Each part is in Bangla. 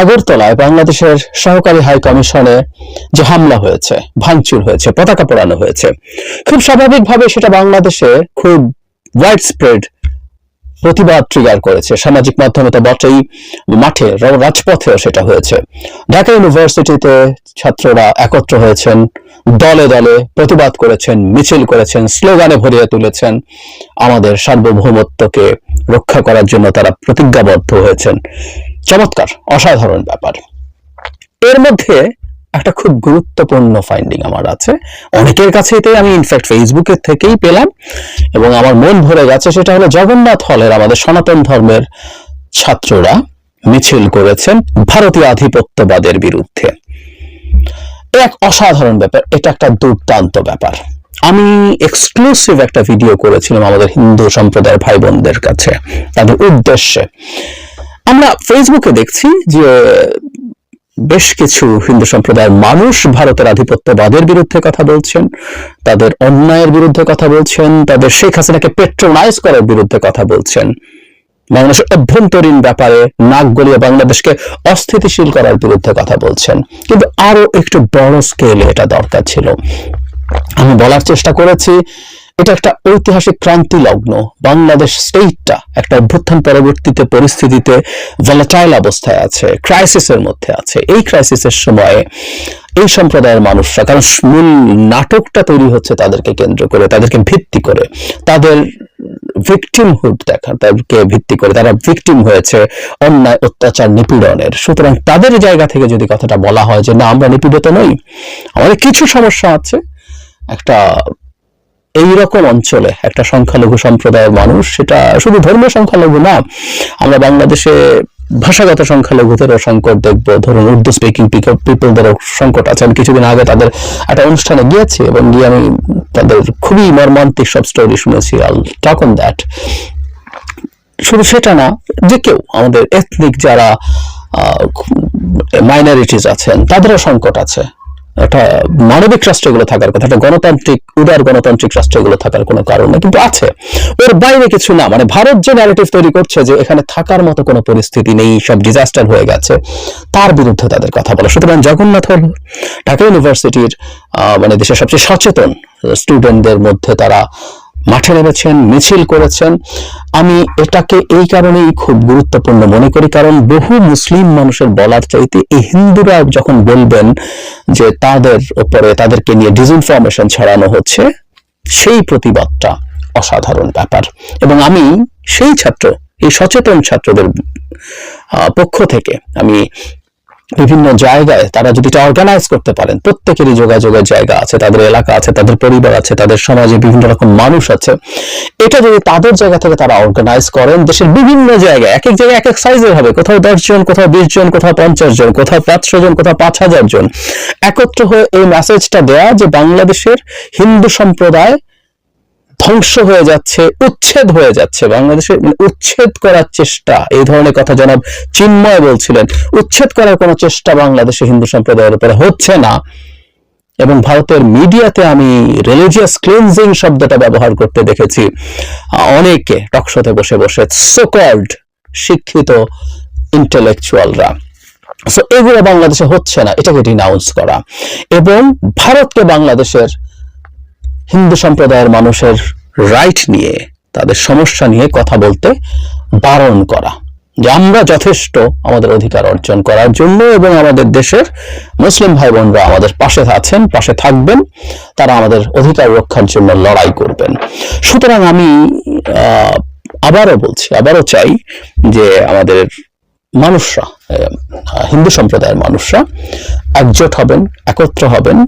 আগরতলায় বাংলাদেশের সহকারী হাই কমিশনে যে হামলা হয়েছে, ভাঙচুর হয়েছে, পতাকা পোড়ানো হয়েছে, খুব স্বাভাবিকভাবে সেটা বাংলাদেশে খুব ওয়াইড স্প্রেড প্রতিবাদ ট্রিগার করেছে। সামাজিক মাধ্যমে তো বটেই, মাঠে রাজপথেও সেটা হয়েছে। ঢাকা ইউনিভার্সিটিতে ছাত্ররা একত্র হয়েছেন, দলে দলে প্রতিবাদ করেছেন, মিছিল করেছেন, স্লোগানে ভরিয়ে তুলেছেন। আমাদের সার্বভৌমত্বকে রক্ষা করার জন্য তারা প্রতিজ্ঞাবদ্ধ হয়েছেন। চমৎকার, অসাধারণ ব্যাপার। এর মধ্যে একটা খুব গুরুত্বপূর্ণ ফাইন্ডিং আমার আছে। অনেকের কাছে এটাই আমি ইনফ্যাক্ট ফেসবুকের থেকেই পেলাম এবং আমার মন ভরে গেছে, সেটা হলো জগন্নাথ হলের আমাদের সনাতন ধর্মের ছাত্ররা মিছিল করেছেন ভারতীয় আধিপত্যবাদের বিরুদ্ধে। এক অসাধারণ ব্যাপার, এটা একটা দুর্দান্ত ব্যাপার। আমি এক্সক্লুসিভ একটা ভিডিও করেছিলাম আমাদের হিন্দু সম্প্রদায়ের ভাই বোনদের কাছে। তাদের উদ্দেশ্যে। আমরা ফেসবুকে দেখছি যে, বেশ কিছু হিন্দু সম্প্রদায়ের মানুষ ভারতের আধিপত্যবাদের বিরুদ্ধে কথা বলছেন, তাদের অন্যায়ের বিরুদ্ধে কথা বলছেন, তাদের শেখ হাসিনাকে পেট্রোনাইজ করার বিরুদ্ধে কথা বলছেন। বাংলাদেশের অভ্যন্তরীণ ব্যাপারে নাক গলিয়ে বাংলাদেশকে অস্থিতিশীল করার বিরুদ্ধে কথা বলছেন। কিন্তু আরও একটু বড় স্কেলে এটা দরকার ছিল। আমি বলার চেষ্টা করেছি এটা একটা ঐতিহাসিক ক্রান্তি লগ্ন বাংলাদেশ স্টেটটা একটা অভ্যুত্থান পরবর্তীতে পরিস্থিতিতে ভলাটাইল অবস্থায় আছে ক্রাইসিসের মধ্যে আছে। এই ক্রাইসিসের সময়ে এই সম্প্রদায়ের মানুষরা, কারণ মূল নাটকটা তৈরি হচ্ছে তাদেরকে কেন্দ্র করে, তাদেরকে ভিত্তি করে। তাদের ভিকটিমহুড দেখা, তাদেরকে ভিত্তি করে তারা ভিকটিম হয়েছে অন্যায়, অত্যাচার, নিপীড়নের। সুতরাং তাদের জায়গা থেকে যদি কথাটা বলা হয় যে না, আমরা নিপীড়িত নই, আমাদের কিছু সমস্যা আছে, একটা এইরকম অঞ্চলে একটা সংখ্যালঘু সম্প্রদায়ের মানুষ, সেটা শুধু ধর্মীয় সংখ্যালঘু না, আমরা বাংলাদেশে ভাষাগত সংখ্যালঘুদেরও সংকট দেখব। ধরুন উর্দু স্পিকিং পিপলদেরও সংকট আছে। আমি কিছুদিন আগে তাদের একটা অনুষ্ঠানে গিয়েছি এবং গিয়ে আমি তাদের খুবই মর্মান্তিক সব স্টোরি শুনেছি। আল টক অন দ্যাট শুধু সেটা না, যে কেউ আমাদের এথনিক যারা মাইনরিটিস আছেন, তাদেরও সংকট আছে। একটা মানবিক রাষ্ট্রগুলো থাকার কথা, একটা গণতান্ত্রিক, উদার গণতান্ত্রিক রাষ্ট্রগুলো থাকার কোনো কারণ না কিন্তু আছে। ওর বাইরে কিছু না মানে ভারত যে ন্যারেটিভ তৈরি করছে যে এখানে থাকার মতো কোনো পরিস্থিতি নেই, সব ডিজাস্টার হয়ে গেছে, তার বিরুদ্ধে তাদের কথা বলা। সুতরাং জগন্নাথ হল, ঢাকা ইউনিভার্সিটির মানে দেশের সবচেয়ে সচেতন স্টুডেন্টদের মধ্যে তারা মাঠে নেমেছেন, মিছিল করেছেন। আমি এটাকে এই কারণেই খুব গুরুত্বপূর্ণ মনে করি, কারণ বহু মুসলিম মানুষের বলার চাইতে এই হিন্দুরা যখন বলবেন যে তাদের উপরে তাদেরকে নিয়ে ডিসইনফরমেশন ছড়ানো হচ্ছে, সেই প্রতিবাদটা অসাধারণ ব্যাপার। এবং আমি সেই ছাত্র, এই সচেতন ছাত্রদের পক্ষ থেকে আমি বিভিন্ন জায়গায় তারা যদি এটা অর্গানাইজ করতে পারেন, প্রত্যেকেরই যোগাযোগের জায়গা আছে, তাদের এলাকা আছে, তাদের পরিবার আছে, তাদের সমাজে বিভিন্ন রকম মানুষ আছে। এটা যদি তাদের জায়গা থেকে তারা অর্গানাইজ করেন, দেশের বিভিন্ন জায়গায়, এক এক জায়গায় এক এক সাইজের হবে। কোথাও দশ জন, কোথাও বিশ জন, কোথাও পঞ্চাশ জন, কোথাও পাঁচশো জন, কোথাও পাঁচ হাজার জন। একত্র হয়ে এই মেসেজটা দেয়া যে বাংলাদেশের হিন্দু সম্প্রদায় ধ্বংস হয়ে যাচ্ছে, উচ্ছেদ হয়ে যাচ্ছে। বাংলাদেশের মানে উচ্ছেদ করার চেষ্টা, এই ধরনের কথা জনাব চিন্ময় বলছিলেন। উচ্ছেদ করার কোনো চেষ্টা বাংলাদেশে হিন্দু সম্প্রদায়ের উপরে হচ্ছে না। এবং ভারতের মিডিয়াতে আমি রিলিজিয়াস ক্লিনজিং শব্দটা ব্যবহার করতে দেখেছি। অনেকে টকশোতে বসে বসে সোকল্ড শিক্ষিত ইন্টেলেকচুয়ালরা সো এগুলো বাংলাদেশে হচ্ছে না, এটাকে ডিনাউন্স করা। এবং ভারতকে বাংলাদেশের হিন্দু সম্প্রদায়ের মানুষের রাইট নিয়ে, তাদের সমস্যা নিয়ে কথা বলতে বারণ করা, যে আমরা যথেষ্ট আমাদের অধিকার অর্জন করার জন্য এবং আমাদের দেশের মুসলিম ভাই বোনরা আমাদের পাশে আছেন, পাশে থাকবেন, তারা আমাদের অধিকার রক্ষার জন্য লড়াই করবেন। সুতরাং আমি আবারও বলছি, আবারও চাই যে আমাদের মানুষরা হিন্দু সম্প্রদায়ের মানুষরা একজোট হবেন, একত্র হবেন,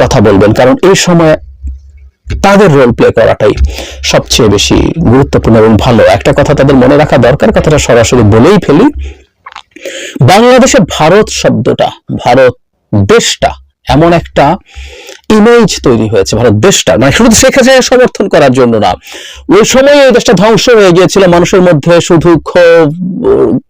কথা বলবেন, কারণ এই সময় তাদের রোল প্লে করাটাই সবচেয়ে বেশি গুরুত্বপূর্ণ এবং ভালো। একটা কথা তাদের মনে রাখা দরকার, কথাটা সরাসরি বলেই ফেলি। বাংলাদেশে ভারত শব্দটা, ভারত দেশটা এমন একটা ইমেজ তৈরি হয়েছে ভারত দেশটা মানে শুধু শেখ হাসিনা সমর্থন করার জন্য না। ওই সময় এই দেশটা ধ্বংস হয়ে গিয়েছিল, মানুষের মধ্যে শুধু ক্ষোভ,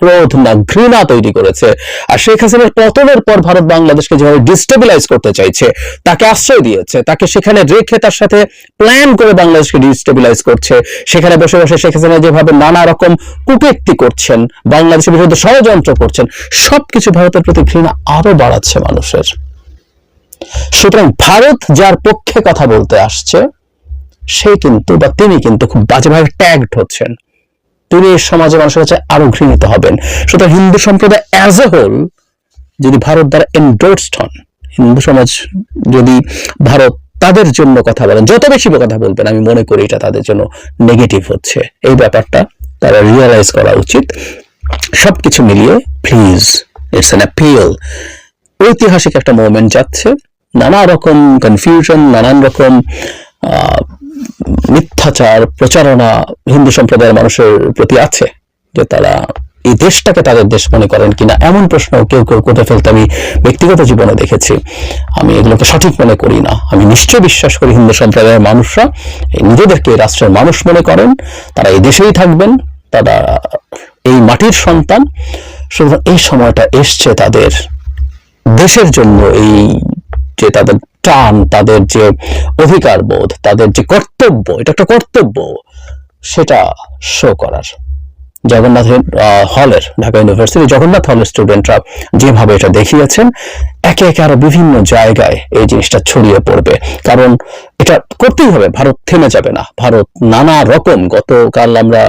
ক্রোধ না, ঘৃণা তৈরি করেছে। আর শেখ হাসিনার পতনের পর ভারত বাংলাদেশকে যেভাবে ডিস্টেবিলাইজ করতে চাইছে, তাকে আশ্রয় দিয়েছে, তাকে সেখানে রেখে তার সাথে প্ল্যান করে বাংলাদেশকে ডিস্টেবিলাইজ করছে। সেখানে বসে বসে শেখ হাসিনা যেভাবে নানা রকম কুকীর্তি করছেন, বাংলাদেশের বিরুদ্ধে ষড়যন্ত্র করছেন, সবকিছু ভারতের প্রতি ঘৃণা আরও বাড়াচ্ছে মানুষের। সুতরাং ভারত যার পক্ষে কথা বলতে আসছে, সে কিন্তু বা তিনি কিন্তু খুব বাজেভাবে ট্যাগড হচ্ছেন। তিনি সমাজে মানুষের কাছে আরও ঘৃণিত হবেন। সুতরাং হিন্দু সম্প্রদায় অ্যাজ এ হোল যদি ভারত দ্বারা এন্ডোর্সড হন, হিন্দু সমাজ যদি ভারত তাদের জন্য কথা বলেন, যত বেশি কথা বলবেন, আমি মনে করি এটা তাদের জন্য নেগেটিভ হচ্ছে। এই ব্যাপারটা তারা রিয়েলাইজ করা উচিত। সবকিছু মিলিয়ে প্লিজ ইটস অ্যান অ্যাপিল ঐতিহাসিক একটা মোমেন্ট যাচ্ছে। নানা রকম কনফিউশন নানান রকম মিথ্যাচার, প্রচারণা হিন্দু সম্প্রদায়ের মানুষের প্রতি আছে যে তারা এই দেশটাকে তাদের দেশ মনে করেন কিনা এমন প্রশ্ন কেউ কেউ করে ফেলতে আমি ব্যক্তিগত জীবনে দেখেছি। আমি এগুলোকে সঠিক মনে করি না। আমি নিশ্চয় বিশ্বাস করি হিন্দু সম্প্রদায়ের মানুষরা নিজেদেরকে রাষ্ট্রের মানুষ মনে করেন, তারা এই দেশেই থাকবেন, তারা এই মাটির সন্তান। সুতরাং এই সময়টা এসছে তাদের দেশের জন্য এই যে তাদের টান, তাদের যে অধিকার বোধ তাদের যে কর্তব্য, এটা একটা কর্তব্য, সেটা শো করার। জগন্নাথ হলের ঢাকা ইউনিভার্সিটি জগন্নাথ হলের স্টুডেন্টরা যেভাবে এটা দেখিয়েছেন, একে একে আরও বিভিন্ন জায়গায় এই জিনিসটা ছড়িয়ে পড়বে। কারণ এটা করতেই হবে, ভারত থেমে যাবে না। ভারত নানা রকম, গতকাল আমরা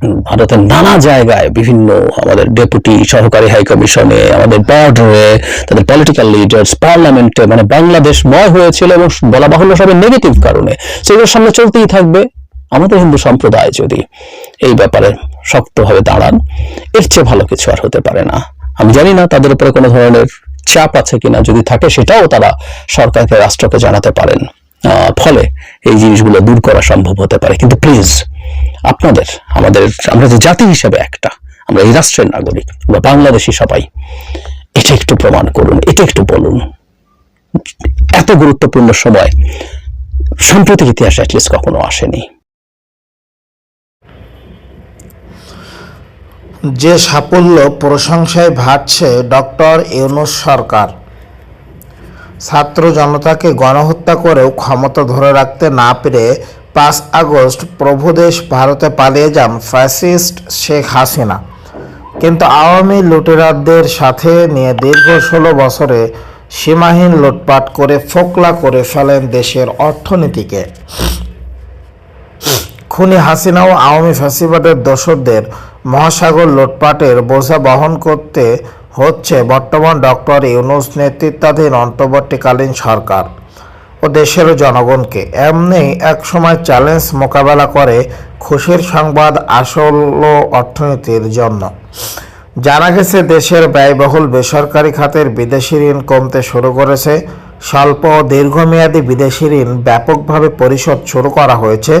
ভারতের নানা জায়গায় বিভিন্ন আমাদের ডেপুটি সহকারী হাই কমিশনে আমাদের বর্ডারে তাদের পলিটিক্যাল লিডার্স পার্লামেন্টে মানে বাংলাদেশ ময় হয়েছিল এবং বলা বাহুল্য সবের নেগেটিভ কারণে। সেগুলোর সামনে চলতেই থাকবে। আমাদের হিন্দু সম্প্রদায় যদি এই ব্যাপারে শক্তভাবে দাঁড়ান, এর চেয়ে ভালো কিছু আর হতে পারে না। আমি জানি না তাদের উপরে কোনো ধরনের চাপ আছে কিনা, যদি থাকে সেটাও তারা সরকারকে, রাষ্ট্রকে জানাতে পারেন। ফলে এই জিনিসগুলো দূর করা সম্ভব হতে পারে। কিন্তু প্লিজ আপনাদের, আমাদের, আমরা যে জাতি হিসেবে একটা, আমরা এই রাষ্ট্রের নাগরিক, আমরা বাংলাদেশি সবাই এটা একটু প্রমাণ করুন এটা একটু বলুন। এত গুরুত্বপূর্ণ সময় সাম্প্রতিক ইতিহাসে অ্যাটলিস্ট কখনো আসেনি। যে সাফল্য প্রশংসায় ভাটছে ডক্টর ইউনুস সরকার, ছাত্র জনতাকে গণহত্যা করেও ক্ষমতা ধরে রাখতে না পেরে পাঁচ আগস্ট প্রভুদেশ ভারতে পালিয়ে যান ফ্যাসিস্ট শেখ হাসিনা। কিন্তু আওয়ামী লুটেরাদের সাথে নিয়ে দীর্ঘ ষোলো বছরে সীমাহীন লুটপাট করে ফোকলা করে ফেলেন দেশের অর্থনীতিকে। খুনি হাসিনা ও আওয়ামী ফ্যাসিবাদের দোসরদের মহাসাগর লুটপাটের বোঝা বহন করতে হচ্ছে বর্তমান ডক্টর ইউনুস নেতৃত্বাধীন অন্তর্বর্তীকালীন সরকার। ও দেশের জনগণকে। এমনি একসময় চ্যালেঞ্জ মোকাবেলা করে খুশির সংবাদ আসল অর্থনীতির জন্য। জানা গেছে, দেশের ব্যয়বহুল বেসরকারি খাতের বিদেশি ঋণ কমতে শুরু করেছে। স্বল্প দীর্ঘমেয়াদী বিদেশি ঋণ ব্যাপকভাবে পরিশোধ শুরু করা হয়েছে।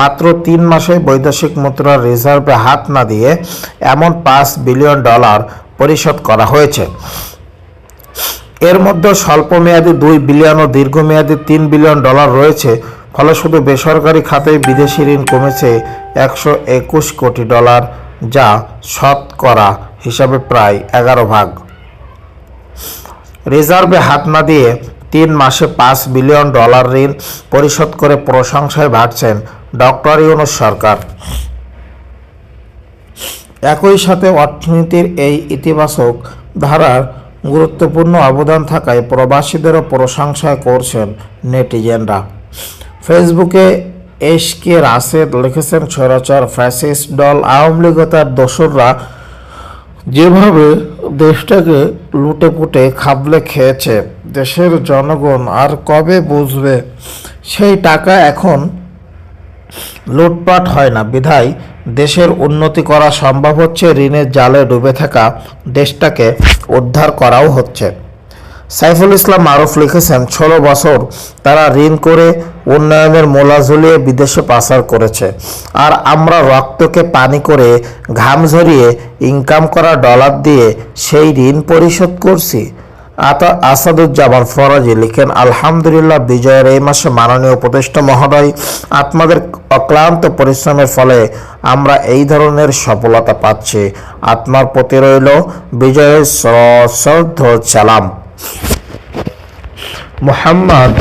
মাত্র তিন মাসে বৈদেশিক মুদ্রার রিজার্ভে হাত না দিয়ে এমন পাঁচ বিলিয়ন ডলার পরিশোধ করা হয়েছে। এর মধ্যে স্বল্পমেয়াদী দুই বিলিয়ন ও দীর্ঘমেয়াদী তিন বিলিয়ন ডলার রয়েছে। ফলে শুধু বেসরকারি খাতে বিদেশি ঋণ কমেছে একশো একুশ কোটি ডলার, যা শতকরা হিসাবে প্রায় এগারো ভাগ। রিজার্ভে হাত না দিয়ে তিন মাসে পাঁচ বিলিয়ন ডলার ঋণ পরিশোধ করে প্রশংসায় ভাটছেন ডক্টর ইউনুস সরকার। একই সাথে অর্থনীতির এই ইতিবাচক ধারার গুরুত্বপূর্ণ অবদান থাকায় প্রবাসীদেরও প্রশংসা করছেন নেটিজেনরা। ফেসবুকে এস কে রাশেদ লিখেছেন স্বৈরাচার ফ্যাসিস্ট দল আওয়ামী লীগ তার দোসররা যেভাবে দেশটাকে লুটে পুটে খাবলে খেয়েছে, দেশের জনগণ আর কবে বুঝবে? সেই টাকা এখন লুটপাট হয় না। বিধায় দেশের উন্নতি করা সম্ভব হচ্ছে ঋণের জালে ডুবে থাকা দেশটাকে উদ্ধার করাও হচ্ছে। সাইফুল ইসলাম আরফ লিখেছেন, ষোলো বছর তারা ঋণ করে উন্নয়নের মোলা ঝুলিয়ে বিদেশে পাচার করেছে। আর আমরা রক্তকে পানি করে ঘাম ঝরিয়ে ইনকাম করা ডলার দিয়ে সেই ঋণ পরিশোধ করছি। আতা আসাদুজ্জামান ফরাজি লিখেন, আলহামদুলিল্লাহ, বিজয়ের এই মাসে মাননীয় উপদেষ্টা মহোদয়, আপনাদের অক্লান্ত পরিশ্রমের ফলে আমরা এই ধরনের সফলতা পাচ্ছি। আত্মার প্রতি রইল বিজয়ের সশ্রদ্ধ সালাম। মোহাম্মদ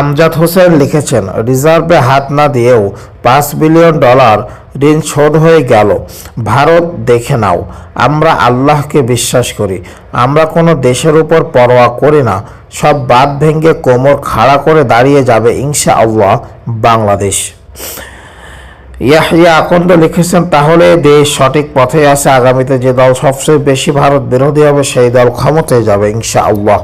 আমজাদ হোসেন লিখেছেন, রিজার্ভে হাত না দিয়েও পাঁচ বিলিয়ন ডলার ঋণ শোধ হয়ে গেল। ভারত দেখে নাও। আমরা আল্লাহকে বিশ্বাস করি। আমরা কোনো দেশের উপর পরোয়া করি না। সব বাদ ভেঙে কোমর খাড়া করে দাঁড়িয়ে যাবে ইনশা আল্লাহ বাংলাদেশ। ইয়াহিয়া আকন্দ লিখেছেন, তাহলে দেশ সঠিক পথে আছে। আগামীতে যে দল সবচেয়ে বেশি ভারত বিরোধী হবে, সেই দল ক্ষমতায় যাবে ইনশা আল্লাহ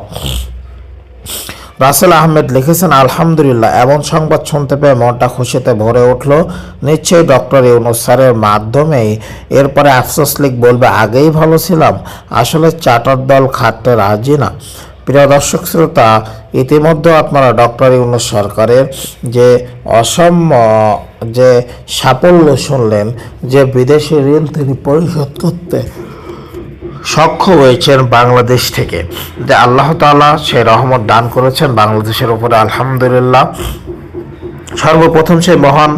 রাসেল আহমেদ লিখেছেন, আলহামদুলিল্লাহ, এমন সংবাদ শুনতে পেয়ে মনটা খুশিতে ভরে উঠল। নিশ্চয়ই ডক্টর ইউনুস স্যারের মাধ্যমেই। এরপরে আফসোস লিখ বলবে, আগেই ভালো ছিলাম। আসলে চার্টার দল খাটতে রাজি না। প্রিয় দর্শক শ্রোতা, ইতিমধ্যে আপনারা ডক্টর ইউনুস সরকারের যে অসম্য যে সাফল্য শুনলেন, যে বিদেশি ঋণ তিনি পরিশোধ করতে সক্ষম হয়েছেন বাংলাদেশ থেকে। যে আল্লাহ তালা সে রহমত দান করেছেন বাংলাদেশের ওপরে আলহামদুলিল্লাহ। সর্বপ্রথম সে মহান